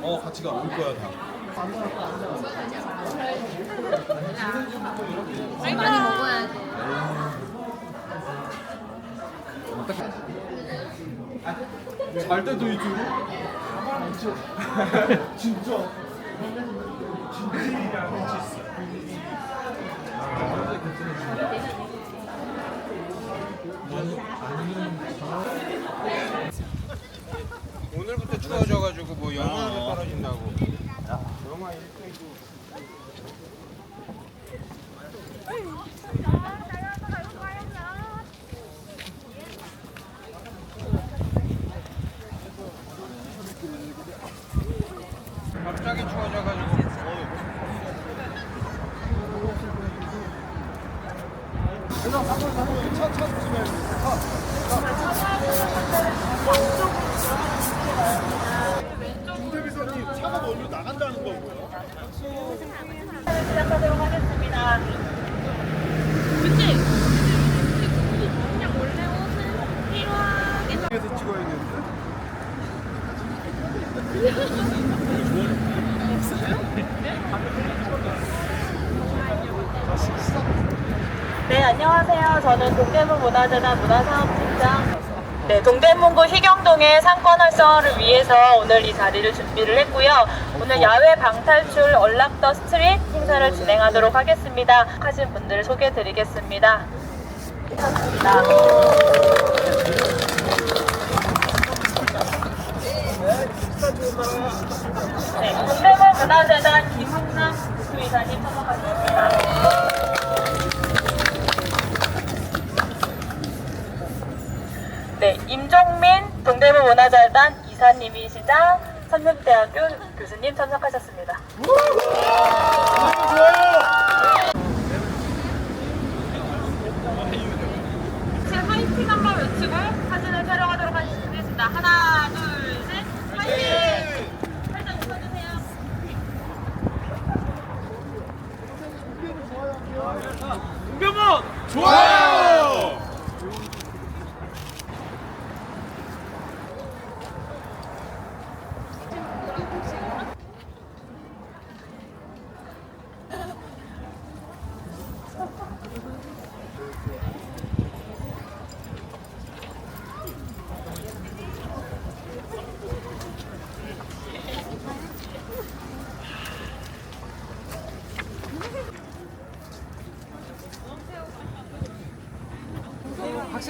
어 같이 가올 거야 다. 많이 먹어야 돼. 잘 때도 있고. 진짜. 오늘부터 추워져가지고 뭐 영하도 떨어진다고. 영하 1도도. 갑자기 추워져가지고. 김대비서님 차가 멀리 나간다는 거고요. 시작하도록 하겠습니다. 네, 안녕하세요. 저는 동대문 문화재단 문화사업팀장. 네, 동대문구 희경동의 상권 활성화를 위해서 오늘 이 자리를 준비를 했고요. 오늘 야외 방탈출 얼락더 스트릿 행사를 진행하도록 하겠습니다. 하신 분들을 소개해 드리겠습니다. 감사합니다. 네, 동대문 문화재단 김흥남 부이사님 참석하셨습니다. 네, 임종민 동대문 문화재단 이사님이시자 선명대학교 교수님 참석하셨습니다. 제 화이팅 한번 외치고 사진을 촬영하도록 하겠습니다. 하나, 둘, 셋, 화이팅! 살짝 웃어주세요. 좋아요.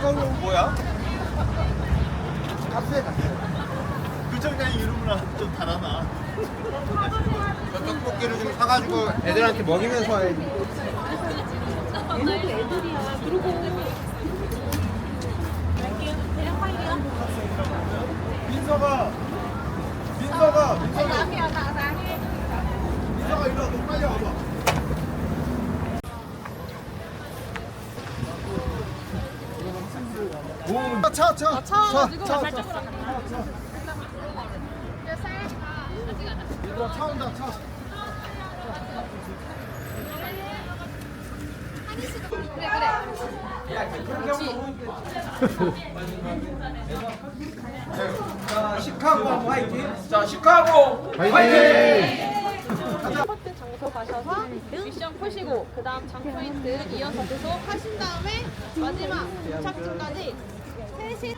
거는 뭐야? 카페 그정장 이름은 좀 달아나. 저 떡볶이를 좀 사가지고 애들한테 먹이면서 와야지. 얘네도 애들이야. 그리고 대형 파일이야. 민서가 민서가 민서가 민서가 이리 와. 너 빨리 와봐. 오, 차, 차, 차, 차, 차, 차, 차. 얘들아, 차 온다, 차. 자, 시카고 화이팅! 자, 시카고 화이팅! 스포트 장소 가셔서 미션 푸시고 그 다음 장포인트 이어서 계속 하신 다음에 마지막 도착지까지 3시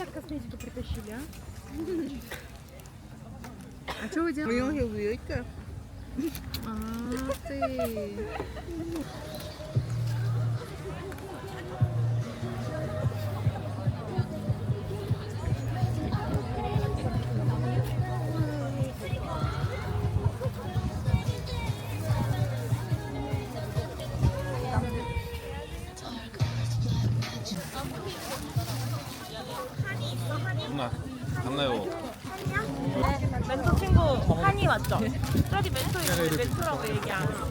так косметику притащили, а? А что вы ну, делаете? Вы его бьете? А, ты. 한이 맞죠? 저기 멘토 있는데 멘토라고 얘기 안 해.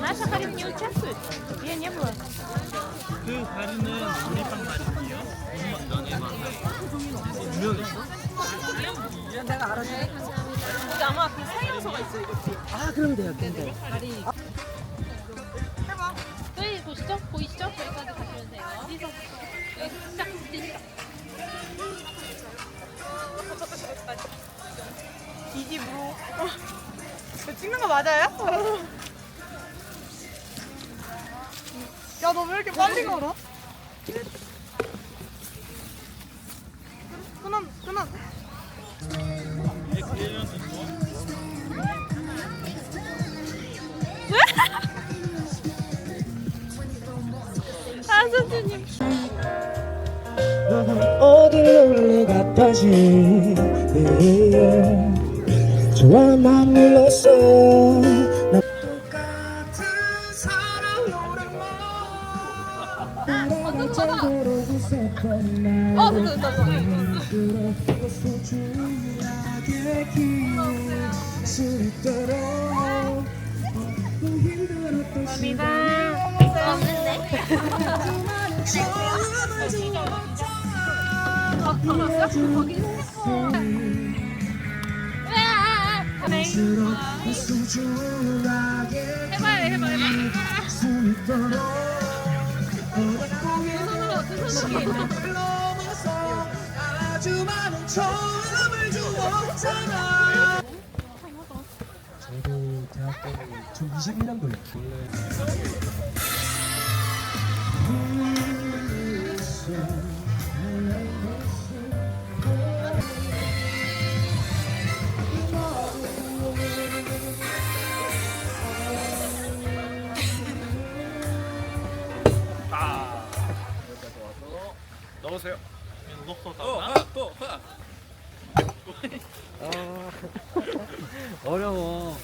Наша Харин не участвует? Я не была. 그 다리는 우리빵 다리예요. 여기 아마 그 설명서가 있어요. 여기. 아 그럼 돼요 근데 저희 보시죠? 보이시죠? 저기까지 가시면 돼요. 어디서? 여기 시작, 시작. 뒤집어. 이거 찍는 거 맞아요? 너 왜 이렇게 빨리 걸어? 끊어, 끊어. 아, 선생님. 어디 놀러 갔다지 네. 좋아만 눌렀어 던 시간 스럽고 소중하게 해봐요, 해봐요, 해봐요. 저도 대학교 2021년도에 원래 넣으세요. 또, 아, 또, 아. 어려워